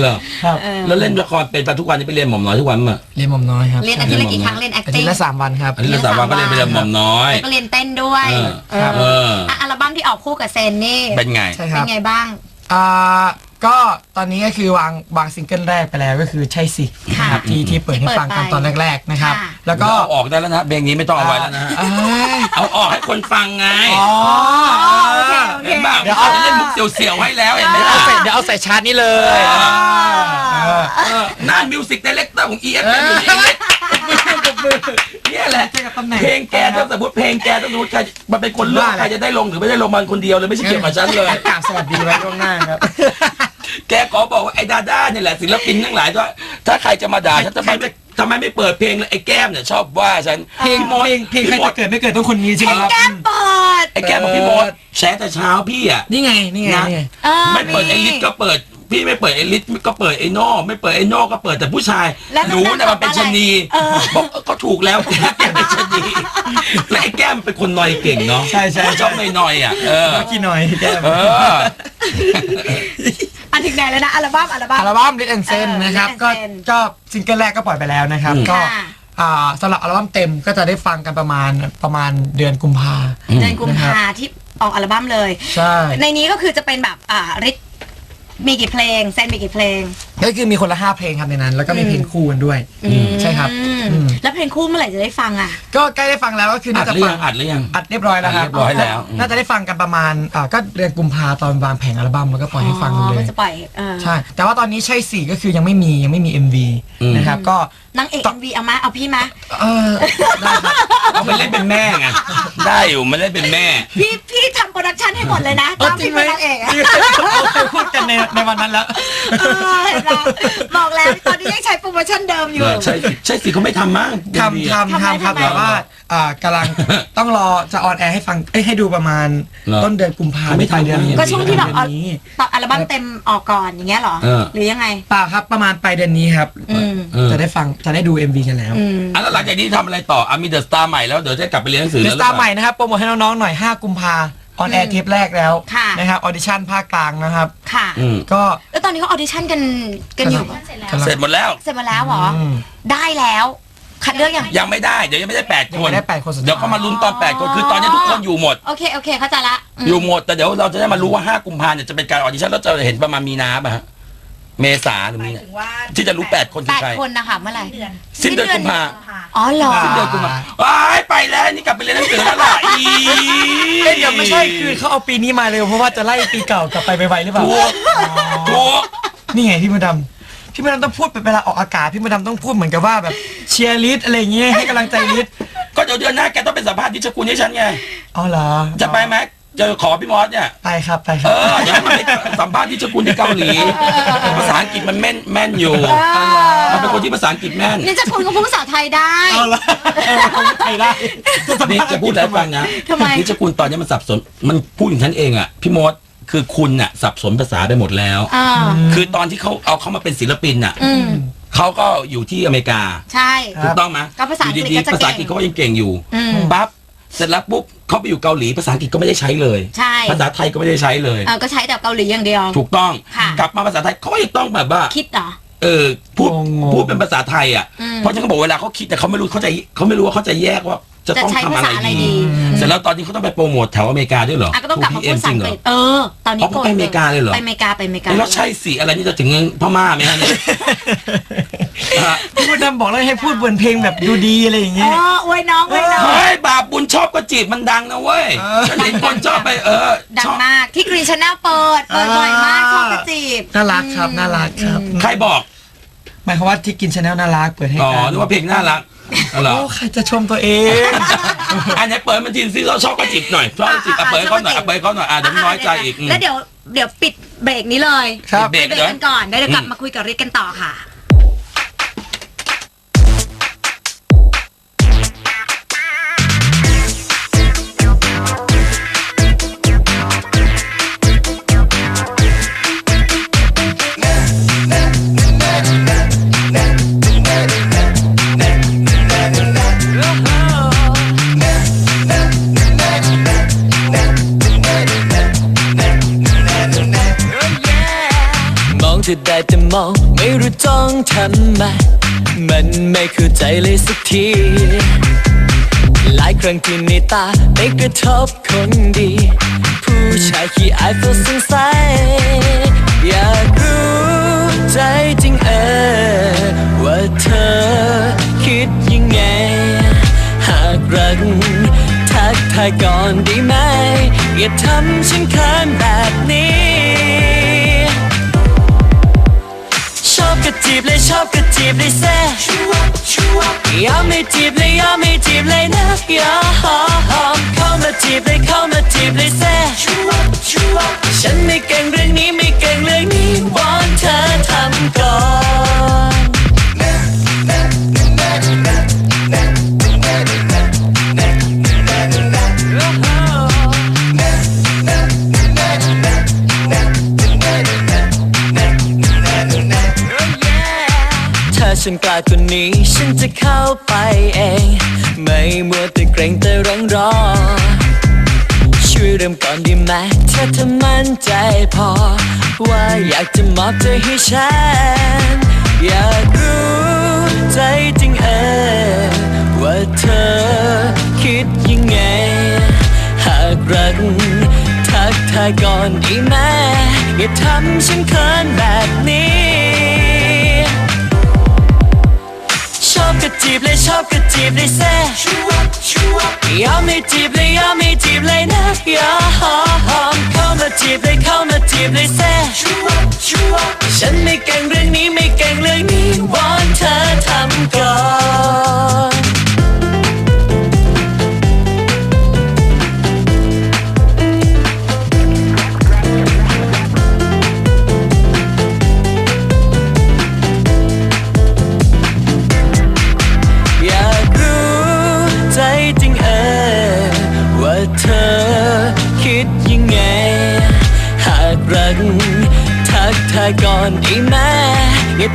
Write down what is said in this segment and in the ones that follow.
เหรอครับเออ แล้วเล่นละครเป็นปะทุกวันนี้ไปเรียนหม่อมน้อยทุกวันมั้ย เรียนหม่อมน้อยครับเรียนอาทิตย์ละกี่ครั้งเรียน อาทิต acting ย์ละสามวันครับ อันนี้เราสามวันก็เรียนไปเรียนหม่อมน้อย แล้วก็เรียนเต้นด้วยเออ เออเอออะอัลบั้มที่ออกคู่กับเซนนี่เป็นไง ใช่คเป็รับนไงบ้าง อ่า ก็ตอนนี้ก็คือวางวางซิงเกิลแรกไปแล้วก็คือใช่สิค่ะนะครับที่ที่เปิดให้ฟังกันตอนแรกๆนะครับค่ะแล้วก็ก็เอาออกได้แล้วนะเพลงนี้ไม่ต้องเอาไว้แล้วนะฮะเอ้ยเอาออกให้คนฟังไงอ๋อโอเคโอเคเห็นป่ะเดี๋เดี๋ยยววเอาเอาเล่นมุกเสียวๆให้แล้วเห็นไหมเดี๋ยวล่ะเอาใส่เดี๋ยวเอาใส่ชาร์จนี้เลยอ่าเออเออหน้ามิวสิกดีเลกเตอร์ของ EFM อยู่นี่เองเนี่ยแหละใช่กับตำแหน่งเพลงแกถ้าสมมติเพลงแกต้องรู้ใครมันเป็นคนเลือกว่าแหละใครจะได้ลงหรือไม่ได้ลงมันคนเดียวเลยไม่ใช่เกี่ยวกับฉันเลยกราบสวัสดีไว้ล่วงหน้าครับ แกขอบอกว่าไอ้ดาด้าเนี่ยแหละศิลปินทั้งหลายว่าถ้าใครจะมาด่าฉันทำไมไม่ทำไมไม่เปิดเพลงเลยไอ้แก้มเนี่ยชอบว่าฉันเพลงพี่มดเพลงเพลงใครพี่มจะดเกิดไม่เกิดต้องคนนี้ใช่ไหมครับ แก้มเปิดไอ้แก้มบอกพี่มดแชร์แต่เช้าพี่อะ นี่ไง นี่ไงนะ นี่ไง เออไม่เปิดไอ้ลิศก็เปิด พี่ไม่เปิดไอ้ลิศก็เปิดไอ้โน่ไม่เปิดไอ้โน่ก็เปิดแต่ผู้ชายแล้วหนูเนี่ยมันเป็นชะนีเออ บอกเออก็ถูกแล้วแกเป็นชะนีและไอ้แก้มเป็นคนนอยเก่งเนาะใช่ใช่ ชอบนอยนอยๆอะเออ ก็กี่หน่อยแก้ม เออ อันถึงไหนแล้วนะอัลบั้มอัลบั้ม อัลบั้ม Lit and Sen เออนะครับ Lit and ก็ Sen ก็ซิงเกิลแรกก็ปล่อยไปแล้วนะครับ อืม ก็ค่ะ อ่าสำหรับอัลบั้มเต็มก็จะได้ฟังกันประมาณประมาณเดือนกุมภา เดือนกุมภาที่ออกอัลบั้มเลย ใช่ ในนี้ก็คือจะเป็นแบบอ่าริท มีกี่เพลงเซนมีกี่เพลงก็คือมีคนละห้าเพลงครับในนั้น แล้วก็มีเพลงคู่กันด้วยอืมใช่ครับอืมแล้วเพลงคู่เมื่อไหร่จะได้ฟังอะ ก็ใกล้ได้ฟังแล้วก็คืออัน่าดจะหรือฟัยังงอัดหรือยัง อัดเรียบร้อยแล้วครับอัดเรียบร้อยแล้วน่าจะได้ฟังกันประมาณอ่าก็เดือนกุมภาตอนวางแผงอัลบั้มแล้วก็ปล่อยให้ฟังอ๋อเลก็ยจะปล่อยเออใช่แต่ว่าตอนนี้ใช่สี่ก็คือยังไม่มียังไม่มี MV อืมนะครับก็นางเอกเอ็มวีเอามาเอาพี่มาเออได้ครับเอาไปเล่นเป็นแม่ไงได้อยู่มันเล่นเป็นแม่ พี่พี่ทำโปรดักชันให้หมดเลยนะเออตามจริพี่งไหมเป็นนางเอกอะ เราเคยพูดกันในในวันนั้นแล้ว เออเห็นปะบอกแล้วตอนนี้ยังใช้โปรโมชั่นเดิมอยู่ ใช่สิใช่สิเขาไม่ทำมั้งทำทำทำไมทำครับทำไม แต่ว่าอ่ากำลังต้องรอจะออนแอร์ให้ฟังเอ้ยให้ดูประมาณเหรอต้นเดือนกุมภาเขาไม่ทำปลายเดือนไม่ก็ช่วงที่แบบเอาเดือนนี้ตอนอัลบั้มเต็มออกก่อนอย่างเงี้ยเหรอ เออ หรือยังไง เปล่าครับประมาณปลายเดือนนี้ครับ อืมเออจะได้ฟังจะได้ดู MV กันแล้วอืมอะแล้วหลังจากนี้ทำอะไรต่ออะมีเดอะสตาร์ใหม่แล้วเดี๋ยวจะกลับไปเรียนหนังสือเดแล้วสหรือตาเปร์ใหม่ล่านะครับโปรโมทให้น้องๆหน่อย 5 กุมภา ออนแอร์เทปแรกแล้วค่ะ นะครับออดิชั่นภาคกลางนะครับ ค่ะ อืมก็ แล้วตอนนี้เขาออดิชั่นกันกันอยู่กำลังเสร็จหมดแล้ว เสร็จหมาแล้วเหรออืมได้แล้ว คัดเลือกยังยังไม่ได้เดี๋ยวยังไม่ได้แปดยังคไม่นได้แปดคนสุดท้าย เดี๋ยวก็มาลุ้นตอนแปดคนคือตอนนี้ทุกคนอยู่หมด โอเคโอเคเข้าใจละอืมอยู่หมดแต่เดี๋ยวเราจะได้มารู้ว่า5กุมภาเนี่ยจะเป็นการออดิชั่นแล้วจะเห็นประมาณมีนาป่ะฮะ เมษาหรือมีนาที่จะรู้8คนแปคือดใคร คนนะคะเมื่อไหร่สิ้นเดือนกุมภาอ๋อเหรอ สิ้นเดือนกุมภาว้ายไปแล้วนี่กลับไปเรียนหนังสือแล้วล่ะอีเอ้ยเดี๋ยวไม่ใช่คือเขาเอาปีนี้มาเร็วเพราะว่าจะไล่ปีเก่ากลับไปไวๆหรือเปล่า ถูกถูก นี่ไงพี่มดดำพี่มดดำต้องพูดเวลาออกอากาศพี่มดดำต้องพูดเหมือนกับว่าแบบเชียร์ลิสอะไรอย่างเงี้ยให้กำลังใจลิสก็เดี๋ยวเดือนหน้าแกต้องเป็นสัมภาษณ์ดิชกุลให้ฉันไง อ๋อเหรอจะไปไหม จะขอพี่มอสเนี่ย ไปครับไปคเอรับอเดี๋ยวมันไปสัมภาษณ์ที่ชกุลที่เกาหลี ภาษาอังกฤษมันแม่นแม่นอยู่ มันเป็นคนที่ภาษาอังกฤษแม่น นี่จะคุณก็พูดภาษาไทยได้ เอาละเออคนไทยได้นี่จะพูดอะไรให้ฟังนะทำไม นี่ชกุลตอนนี้มันสับสน มันพูดถึงฉันเองอะ พี่มดคือคุณน่ะสับสนภาษาไปหมดแล้ว อ่าคือตอนที่เขาเอาเขามาเป็นศิลปินน่ะอืมเขาก็อยู่ที่อเมริกา ใช่ครับถูกต้องไหมก็ภาษาอังกฤษยู่ดีก็จะๆภาษาอังกฤษเก่งเขาก็ยังเก่งอยู่ อืม ปั๊บ เสร็จแล้วปุ๊บเขาไปอยู่เกาหลีภาษาอังกฤษก็ไม่ได้ใช้เลย ใช่ ภาษาไทยก็ไม่ได้ใช้เลย เออก็ใช้แต่เกาหลีอย่างเดียว ถูกต้อง ค่ะ กลับมาภาษาไทยเขาก็ยังต้องแบบว่า คิดเหรอ เออพูดงงๆ พูดเป็นภาษาไทยอะ อืม เพราะฉะนันก็บอกเวลาเขาคิดแต่เขาไม่รู้เขาจะเขาไม่รู้ว่าเขาจะแยกว่า จะจะต้องใช้ทำภาอะไรษาอะไรดีดีเสร็จแล้วตอนนี้เขาต้องไปโปรโมทแถวอเมริกาด้วยเหรออะก็ต้องกลับมาพูดภาษาอังกฤษ 2PM เออตอนนี้อ๋อเขาไปอเมริกาเลยเหรอไปอเมริกาไปอเมริกาเอ้ยแล้วใช่สิอะไรนี่จะถึงพม่าไหมฮะเนี่ยฮะพี่มดดำบอกเลยให้พูดบนเพลงแบบดูดีอะไรอย่างอ๋เงี้ยออวยน้องอวยน้องเฮ้ยบาปบุญชอบก็จีบมันดังนะเว้ยเออฉันเห็นคนชอบไปเออดัชงอบมากที่กรีนชาแนลเปิดเปิดบ่อยมากชอบกระจีบน่ารักครับน่ารักครับ ใครบอกหมายความว่าที่กินชาแนลน่ารักเปิดให้อ๋อกันนึกว่าเพลงน่ารัก อ๋อเหรอโอ้ใครจะชมตัวเอง อันไหนเปิดมันทีซิเราชอบก็จีบหน่อยชอบก็จีบอะเปิดให้เขาหน่อยอะเปิดให้เขาหน่อยอะเดี๋ยวมันน้อยใจอีกอืม แล้วเดี๋ยวเดี๋ยวปิดเบรกนี้เลยครับเบรกไปเบรกกันก่อนเดี๋ยวเดี๋ยวกลับมาคุยกับริกกันต่อค่ะ ธอได้แต่มอง ไม่รู้จ้องทำไมมันไม่เข้าใจเลยสักที หลายครั้งที่ในตาไปกระทบคนดี ผู้ชายขี้อายก็สงสัยอยากรู้ใจจริงเออว่าเธอคิดยังไง หากรักทักทายก่อนด้ไหม อย่าทำฉันเขินแบบนี้ จีบเลยชอบก็จีบเลยแซ่ยอมไม่จีบเลยยอมไม่จีบเลยนะยอมเข้ามาจีบเลยเข้ามาจีบเลยแซ่ฉันไม่เก่งเรื่องนี้ ฉันกล้ากว่านี้ ฉันจะเข้าไปเอง ไม่มัวแต่เกรงแต่ร้องรอ ช่วยเริ่มก่อนดีไหมถ้าเธอมั่นใจพอ ว่าอยากจะมอบใจให้ฉัน อยากรู้ใจจริงเออว่าเธอคิดยังไง หากรักทักทายก่อนดีไหมอย่าทำฉันเขินแบบนี้ จีบเลยชอบก็จีบเลยแซ่ยอมไม่จีบเลยยอมไม่จีบเลยนะย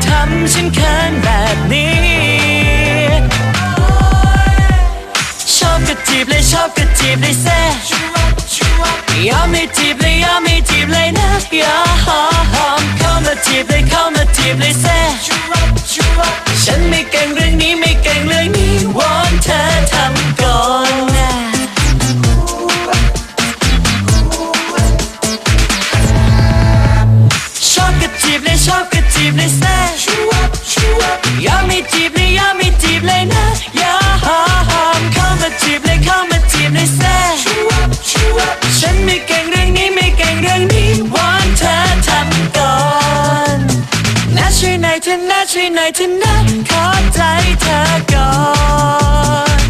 ทำฉันเขินแบบนี้ ชอบก็จีบเลยชอบก็จีบเลยแซ่ยอมไม่จีบเลยยอมไม่จีบเลยนะยอมเข้ามาจีบเลยเข้ามาจีบเลยแซ่ฉันไม่เก่งเรื่องนี้ไม่เก่งเรื่องนี้วอนเธอทำ เธอนะช่วยหน่อยเธอนะขอใจเธอก่อน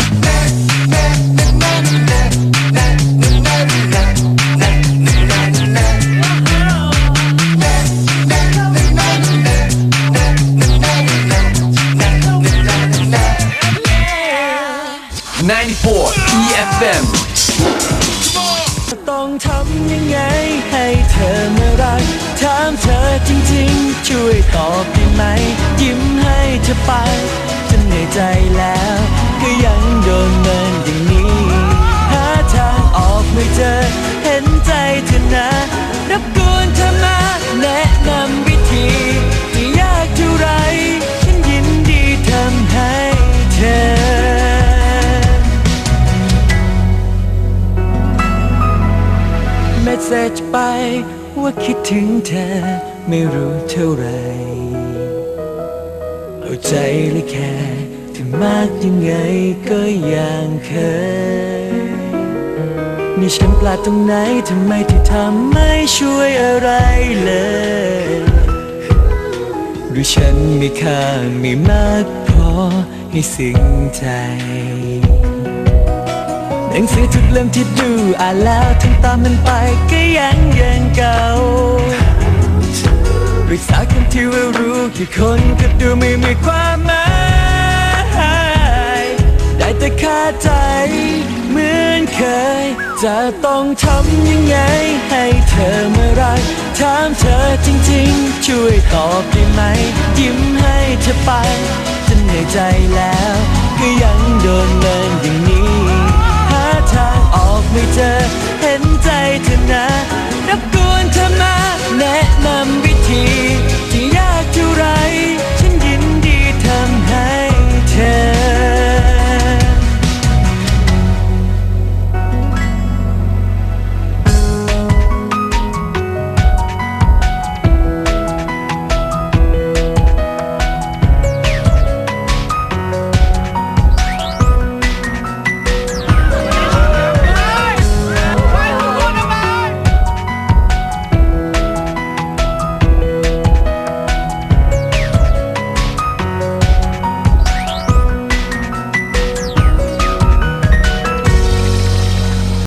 94 EFM ทำยังไง ให้เธอมารักถามเธอจริงๆ ช่วยตอบได้ไหม ยิ้มให้เธอไปจนในใจแล้ว ก็ยังโดนเมิน ถึงเธอไม่รู้เท่าไรเอาใจและแค่ที่มากยังไงก็ยังเคย นี่ฉันพลาดตรงไหนทำไมที่ทำไม่ช่วยอะไรเลยหรือฉันมีค่าไม่มากพอให้ซึ้งใจหนังสือทุกเล่มที่ดูอ่านแล้วทำ ตามมันไปก็ยังยังเก่าปรึกษาคนที่ว่ารู้กี่คนก็ดูไม่มีความหมายได้แต่คาใจ เหมือนเคย จะต้องทำยังไง ให้เธอมารักถามเธอจริงๆ ช่วยตอบได้ไหม ยิ้มให้เธอไปจนเหนื่อยใจแล้ว ก็ยังโดนเมินอย่างนี้ หาทางออกไม่เจอ เห็นใจเธอนะรับกวนเธอมาแนะนำวิธี